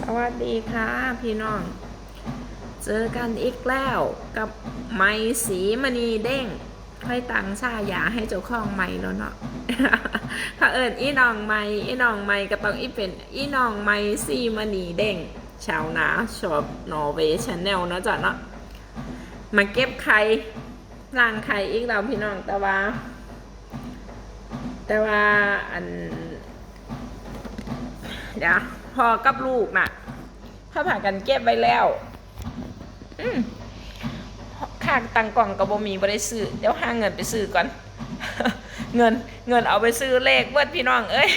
สวัสดีค่ะ พี่น้อง เจอกันอีกแล้วกับไม้สีมณีเด้งค่อยตังชายาให้เจ้าของไม้แล้วเนาะถ้าเอิญอีน้องไม้อีน้องไม้ก็ต้องอีเป็นอีน้องไม้สีมณีเด้งชาวนาชอบนอร์เวย์ชาแนลเนาะจ้ะเนาะมาเก็บไข่ล้างไข่อีกแล้วพี่น้องแต่ว่า แต่ว่าอัน เดี๋ยพอกับลูกน่ะเขาผ่ากันเก็บไว้แล้ว อืมข้างตังกล่องกับบมีบ่ได้ซื้อเดี๋ยวหาเงินไปซื้อก่อน เงินเงินเอาไปซื้อเลขเบิดพี่น้องเอ้ย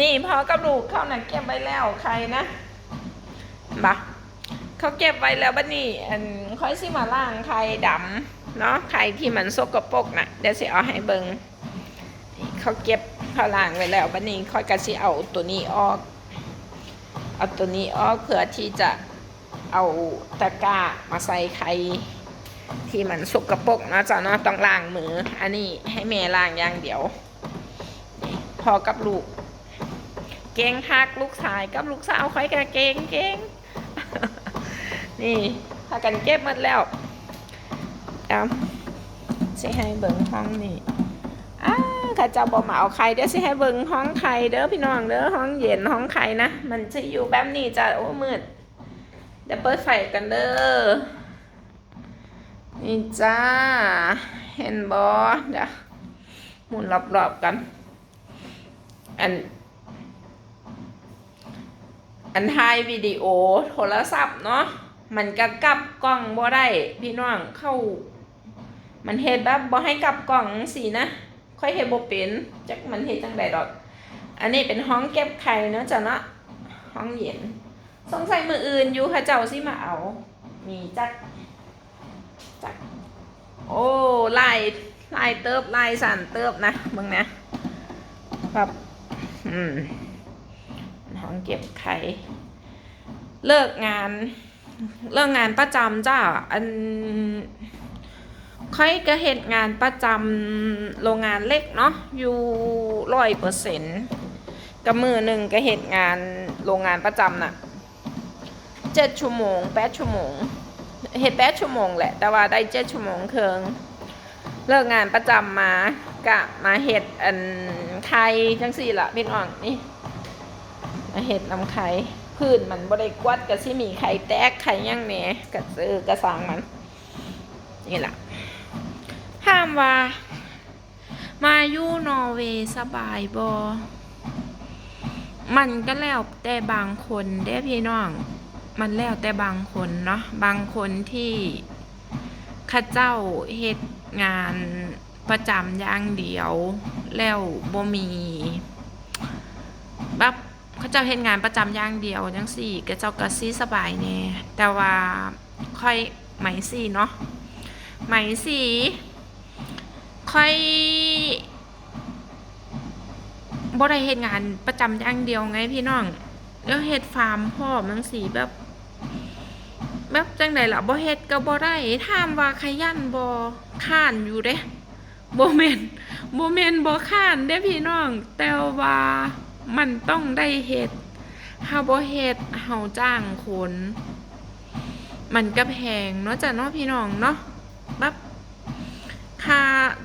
นี่พอกับลูกเขาน่ะเก็บไว้แล้วใครนะบ่ะเขาเก็บไว้แล้วบัดนี้อันค่อยสิมาล้างไข่ดำเนาะไข่ที่มันสกปรกน่ะเดี๋ยวสิเอาให้เบิงเขาเก็บ เขาล้างไว้แล้วบัดนี้ค่อยกะสิเอาตัวนี้ออก เอาตัวนี้ออกเพื่อที่จะเอาตะกร้ามาใส่ไข่ที่มันสกปรกนะจ๊ะเนาะต้องล้างมือ อันนี้ให้แม่ล้างอย่างเดียว พอกับลูก เก่งคักลูกชายกับลูกสาวค่อยกะเก่งเก่งนี่พากันเก็บหมดแล้วเอาสิให้เบิ่งห้องนี่อ้า ข้าเจ้าบอกมาเอาไข่เดี๋ยวสิให้เบิ่งห้องไข่เด้อพี่น้องเด้อห้องเย็นห้องไข่นะมันจะอยู่แบบนี้จ้ะโอ้มืดเดี๋ยวเปิดไฟกันเด้อนี่จ้าเห็นบอเดี๋ยวหมุนรอบๆกัน อัน อันถ่ายวิดีโอโทรศัพท์เนาะมันก็กลับกล้องบ่ได้พี่น้องเข้า มันเฮ็ดแบบบ่ให้กลับกล่องสินะ ค่อยเฮ็ดบ่เป็นจักมันเฮ็ดจังไดดอก อันนี้เป็นห้องเก็บไข่เนาะจ้ะเนาะห้องเย็น สงสัยมืออื่นอยู่ค่ะเจ้าสิมาเอา มีจักจัก โอ้ลายลายเติบลายสั่นเติบนะเบิ่งนะแบบอืมห้องเก็บไข่เลิกงาน เลิกงานประจำจ้า อัน ค่อยก็เหตุงานประจำโรงงานเล็กเนาะอยู่ร้อยเปอร์เซ็นต์กับมือหนึ่งก็เหตุงานโรงงานประจำน่ะเจ็ดชั่วโมงแปดชั่วโมงเหตุแปดชั่วโมงแหละ แต่ว่าได้เจ็ดชั่วโมงเคิงเลิกงานประจำมากะมาเหตุอันไข่จังสี่ละพี่น้องนี่มาเหตุนำไข่พื้นมันบริกวัดกะสิมีไข่แตกไข่ย่างแหน่กะซื้อกระสังมันนี่แหละ ถามว่า มาอยู่นอร์เวย์สบายบอมันก็แล้วแต่บางคนเด้พี่น้อง มันแล้วแต่บางคนเนาะบางคนที่ข้าเจ้าเฮ็ดงานประจำอย่างเดียว แล้วบ่มีแบบเขาเจ้าเฮ็ดงานประจำอย่างเดียวจังสี่ก็เจ้าก็สิสบายแน่แต่ว่าค่อยไหมสี่เนาะไหมสี ค่อยบ่ได้เฮ็ดงานประจำอย่างเดียวไงพี่น้องแล้วเฮ็ดฟาร์มพ่อมังสีแบบแบบจังไดล่ะบ่เฮ็ดก็บ่ได้ถามว่าขยันบ่ข้านอยู่เด้บ่แม่นบ่แม่นบ่ข้านเด้พี่น้อง แต่ว่ามันต้องได้เฮ็ดเฮาบ่เฮ็ดเฮาจ้างคน มันก็แพงเนาะจ้ะเนาะพี่น้องเนาะ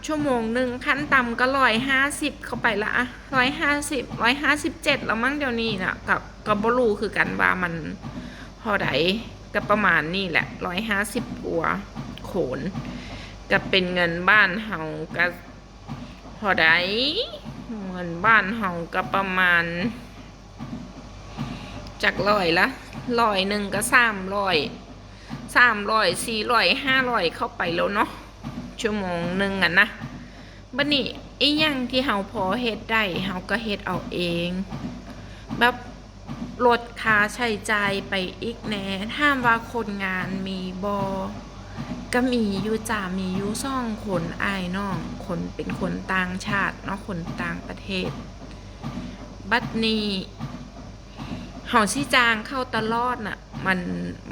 ชั่วโมงหนึ่งขั้นต่ำก็ร้อยห้าสิบเข้าไปละร้อยห้าสิบร้อยห้าสิบเจ็ดแล้วมั้งเดี๋ยวนี้นะกับกับบรูคือกันว่ามันพอไดก็ประมาณนี่แหละร้อยห้าสิบกัวโขนก็เป็นเงินบ้านเฮาก็พอไดเงินบ้านเฮาก็ประมาณ จากร้อยละร้อยหนึ่งก็สามร้อยสามร้อยสี่ร้อยห้าร้อยเข้าไปแล้วเนาะ ชั่วโมงหนึ่งอะนะบันนี้ไอ้ยังที่เฮาพอเฮ็ดได้เฮาก็เฮ็ดเอาเอง แบบลดค่าใช้จ่ายไปอีกแน่ถามว่าคนงานมีบอก็มีอยู่จ่ามีอยู่ซ่องคนอายน้องคนเป็นคนต่างชาติเนาะคนต่างประเทศ บัดนี้เฮาสิจ้างเข้าตลอดน่ะ มัน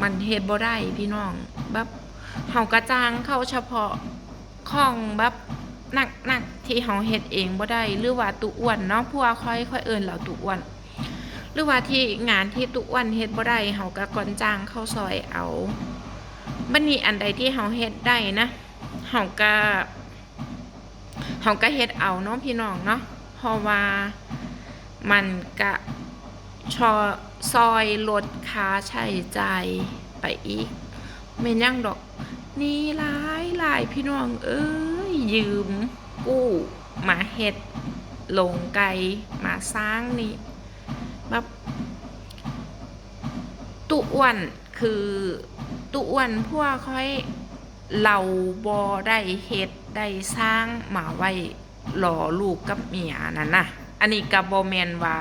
มันเฮ็ดบ่ได้พี่น้องแบบเฮาก็จ้างเข้าเฉพาะ ของแบบหนักหนักที่เฮาเฮ็ดเองบ่ได้หรือว่าตุอ้วนเนาะพวกค่อยค่อยเอิ้นเราตุอ้วน หรือว่าที่งานที่ตุอ้วนเฮ็ดบ่ได้เฮาก็ก่อนจ้างเข้าซอยเอาบัดนี้อันใดที่เฮาเฮ็ดได้นะเฮาก็เฮาก็เฮ็ดเอาเนาะพี่น้องเนาะเพราะว่ามันก็ชอซอยลดค่าใช้จ่ายไปอีกแม่นยังดอก นี่หลายหลายพี่น้องเอ้ยยืม กู้มาเฮ็ดลงไกลมาสร้างนี่แบบตุอ้วนคือตุอ้วนพวกค่อยเราบอได้เฮ็ดได้สร้างมาไว้หล่อลูกกับเมียนั่นน่ะอันนี้กับบอแมนว่า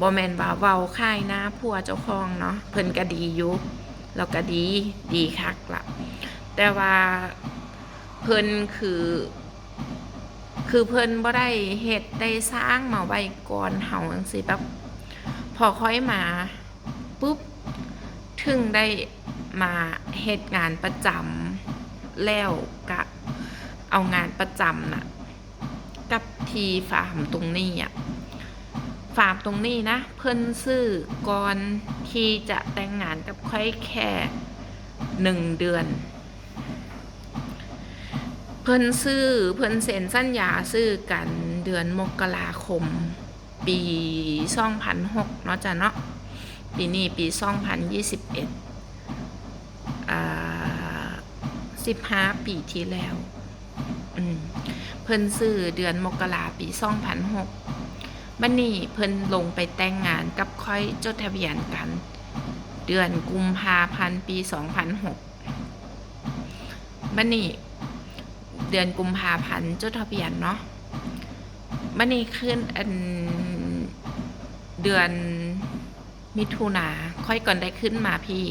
บอแมนว่าเว้าค่ายน้าพัวเจ้าของเนาะเพิ่นก็ดีอยู่แล้วก็ดีดีคักละ แต่ว่าเพิ่นคือ คือเพิ่นบ่ได้เฮ็ดได้สร้างมาไว้ก่อนเฮาจังซี่แบบพอค่อยมาปุ๊บถึงได้มาเฮ็ดงานประจำแล้วก็เอางานประจำน่ะกับทีฟาร์มตรงนี้อะฟาร์มตรงนี้นะ เพิ่นซื้อก่อนที่จะแต่งงานกับค่อยแค่หนึ่งเดือน พิ่นซื้อเพิ่นเซ็นสัญญาซื้อกันเดือนมกราคม ปี2006เนาะจ้ะเนาะปีนี้ปี2021อ่า15ปีที่แล้วอืมเพิ่นซื้อเดือนมกราปี2006บัดนี้เพิ่นลงไปแต่งงานกับค่อยจดทะเบียนกัน เดือนกุมภาพันธ์ปี2006บัดนี้ เดือนกุมภาพันธ์จดทะเบียนเนาะบัดนี้ขึ้นอันเดือนมิถุนาค่อยก่อนได้ขึ้นมาพี่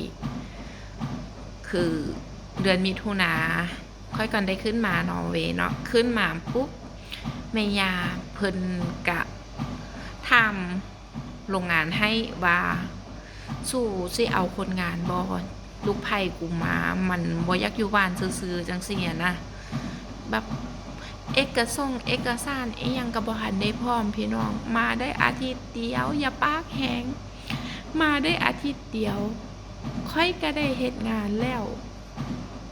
คือเดือนมิถุนาค่อยก่อนได้ขึ้นมานอร์เวย์เนาะขึ้นมาปุ๊บเมยาเพิ่นกะทำโรงงานให้ว่าสู้สิเอาคนงานบอลูกไผ่กูมา มันบ่อยักอยู่บ้านซื่อๆจังซี่อะนะ แบบเอกส่งเอกสารเอียงกับบหันได้พร้อมพี่น้อง มาได้อาทิตย์เดียว อย่าปากแหงมาได้อาทิตย์เดียว ค่อยก็ได้เหตุงานแล้ว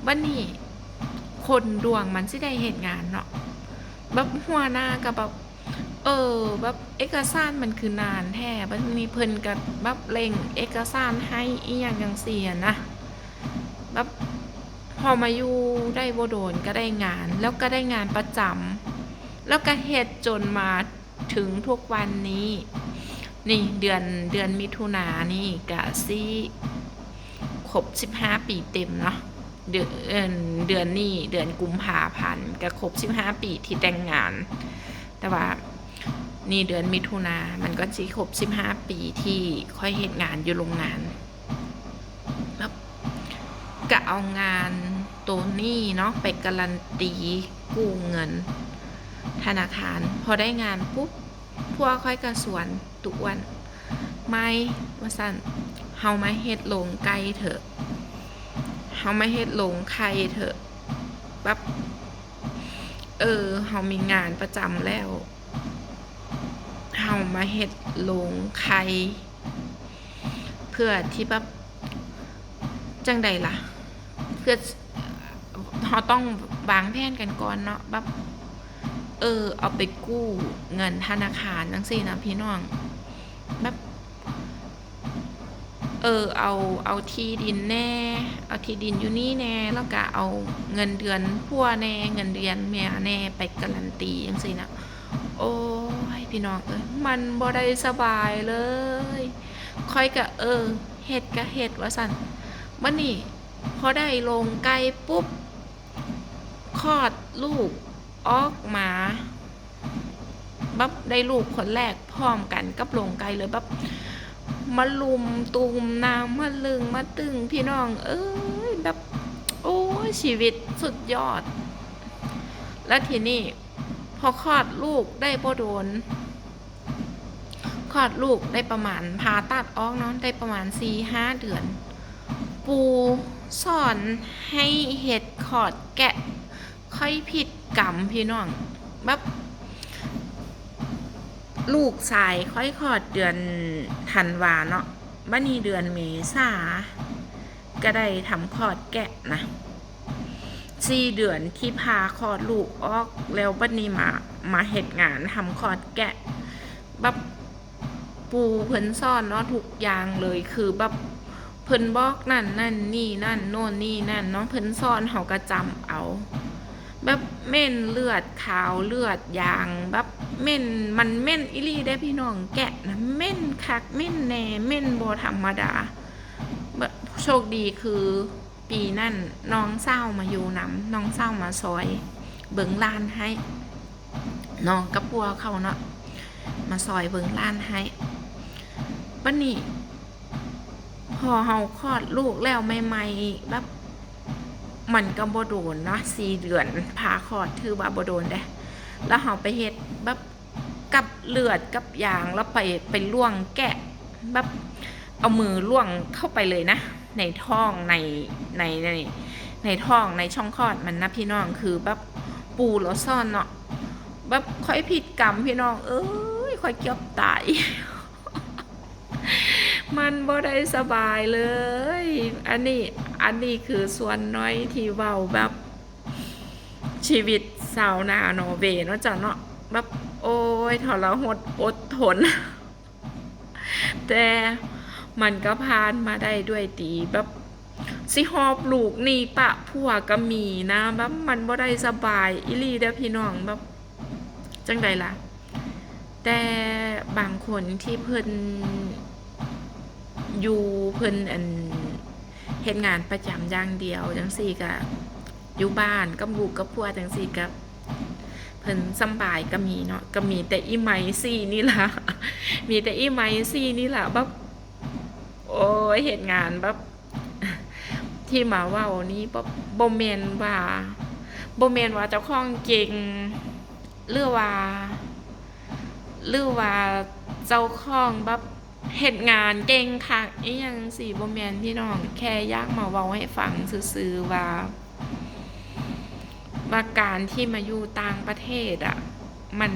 บันนี้คนดวงมันสิได้เหตุงานเนาะแบบหัวหน้ากับแบบเออแบบเอกสารมันคือนานแท้บัดนี้เพิ่นกับแบบเร่งเอกสารให้อีหยังจังซี่นะแบบ อมาอยู่ได้บ่โดนก็ได้งาน แล้วก็ได้งานประจำแล้วก็เฮ็ดจนมาถึงทุกวันนี้ นี่เดือนเดือนมิถุนายนนี่กะสิครบ15 ปีเต็มเนาะเดือนเดือนนี้เดือนกุมภาพันธ์ก็ครบ 15 ปีที่แต่งงาน แต่ว่านี่เดือนมิถุนามันก็สิครบ 15 ปีที่ค่อยเฮ็ดงานอยู่โรงงานแล้วก็เอางาน ตัวนี้เนาะไปการันตีกู้เงิน ธนาคาร พอได้งานปุ๊บพวกค่อยกระสวนตุกวันไม่ว่าสั่นเฮามาเฮ็ดโรงไก่เถอะเฮามาเฮ็ดโรงไข่เถอะแบบเออเฮามีงานประจำแล้วเฮามาเฮ็ดโรงไข่เพื่อที่แบบจังใดล่ะ เพื่อ เฮาต้องวางแผนกันก่อนเนาะแบบเออ เอาไปกู้เงินธนาคารจังซี่นะพี่น้องแบบเออเอาเอาที่ดินแน่ เอาที่ดินอยู่นี่แน่ แล้วก็เอาเงินเดือนพัวแน่ เงินเดือนแม่แน่ไปการันตีจังซี่นะโอ้ยพี่น้องเอ้ยมันบ่ได้สบายเลยค่อยก็เออเฮ็ดก็เฮ็ดว่าซั่นบัดนี้พอได้ลงไกลปุ๊บ ลอดลูกออกมาแบบได้ลูกคนแรกพร้อมกันกับลงไกลเลยแบบมาลุมตูมน้ำมาลึงมาตึงพี่น้อง เอ้ยแบบโอ้ชีวิตสุดยอด แล้วทีนี้พอคลอดลูกได้พอโดนคลอดลูกได้ประมาณผ่าตัดออกเนาะได้ประมาณสี่ห้าเดือน ปูสอนให้เห็ดขอดแกะ ค่อยผิดกรรมพี่น้องแบบลูกชายค่อยคลอดเดือนธันวาเนาะบันนี้เดือนเมษาก็ได้ทำคลอดแกะนะสี่เดือนที่พาคลอดลูกออกแล้วบันนี้มามาเหตุงานทำคลอดแกะแบบปูเพิ่นซ่อนเนาะทุกอย่างเลยคือแบบเพิ่นบอกนั่นนั่นนี่นั่นโน่นนี่นั่นเนาะเพิ่นซ่อนเฮาก็จำเอา แบบเม่นเลือดขาวเลือดยางแบบเม่นมันเม่นอิลี่ได้พี่น้องแกะนะเม่นคักเม่นแน่เม่นบ่ธรรมดาแบบโชคดีคือปีนั่นน้องเศร้ามาอยู่นำน้องเศร้ามาซอย เบิงลานให้น้องกับปัวเขาเนาะมาซอยเบิงลานให้บันนี้พอเฮาคลอดลูกแล้วใหม่ๆแบบ มันก็บ่โดนเนาะสี่เดือนพาคอดถือว่าบ่โดนเด้ แล้วเฮาไปเฮ็ดแบบกับเลือดกับยางแล้วไปไปล่วงแกะแบบเอามือล่วงเข้าไปเลยนะ ในท้องในในในในท้องในช่องคลอดมันนะพี่น้องคือแบบปูแล้วซ่อนเนาะแบบค่อยผิดกรรมพี่น้อง เอ้ยค่อยเกือบตายมันบ่ได้สบายเลย อันนี้ อันนี้คือส่วนน้อยที่เว้าแบบชีวิตสาวนานเวเนาะจ้ะเนาะแบบโอ้ยทรหดอดทน แต่มันก็ผ่านมาได้ด้วยดีแบบสิหอบลูกนี่ปะผัวก็มีนะแบบมันบ่ได้สบายอิลีเด้อพี่น้องแบบจังใดล่ะ แต่บางคนที่เพิ่นอยู่เพิ่นอัน เฮ็ดงานประจำอย่างเดียวจังซี่ก็อยู่บ้านกับลูกกับพัวจังซี่ก็เพิ่นสบายก็มีเนาะก็มีแต่อีไมซี่นี่ล่ะมีแต่อีไมซี่นี่ล่ะแบบโอ้ยเฮ็ดงานแบบที่มาว้านี้บ่บ่แม่นว่าบ่แม่นว่าเจ้าของเก่งหรือว่าหรือว่าเจ้าของแบบ เฮ็ดงานเก่งคักอีหยังสิบ่แมนพี่น้องแค่ยากมาเว้าให้ฟังซื่อๆว่า ว่าการที่มาอยู่ต่างประเทศอะมัน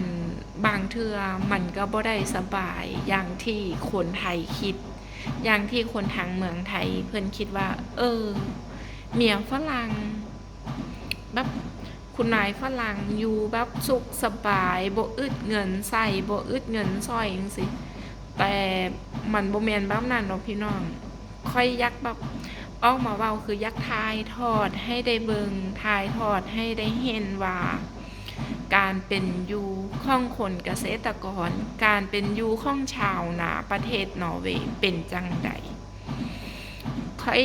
บางเทือมันก็บ่ได้สบายอย่างที่คนไทยคิด อย่างที่คนทางเมืองไทยเพิ่อนคิดว่า เออ เมียฝรั่งแบบคุณนายฝรั่งอยู่แบบสุขสบายบ่อึดเงินใส่บ่อึดเงินซอยจังซี่ แต่มันบ่แม่นแบบนั้นเนาะพี่น้อง ค่อยยักแบบออกมาเว้าคือยักทายทอดให้ได้เบิงทายทอดให้ได้เห็นว่าการเป็นอยู่ของคนเกษตรกร การเป็นอยู่ของชาวนาประเทศนอร์เวย์เป็นจังใดค่อย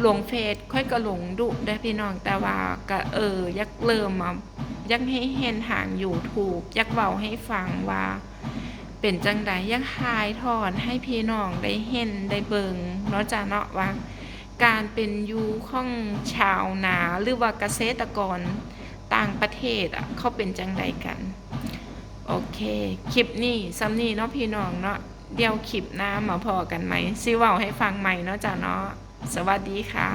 หลวงเฟซค่อยก็หลงดุได้พี่น้องแต่ว่าก็เออยักเริ่มมายักให้เห็นทางอยู่ถูก ยักเว้าให้ฟังว่า เป็นจังใดยักหายทอดให้พี่น้องได้เห็นได้เบิงเนาะจ้ะเนาะว่า การเป็นอยู่ของชาวนาหรือว่าเกษตรกรต่างประเทศอะเขาเป็นจังใดกัน โอเค คลิปนี้ซ้ำนี้เนาะพี่น้องเนาะเดี๋ยวคลิปหน้ามาพอกันไหมซิว้าให้ฟังใหม่เนาะจ้ะเนาะสวัสดีค่ะ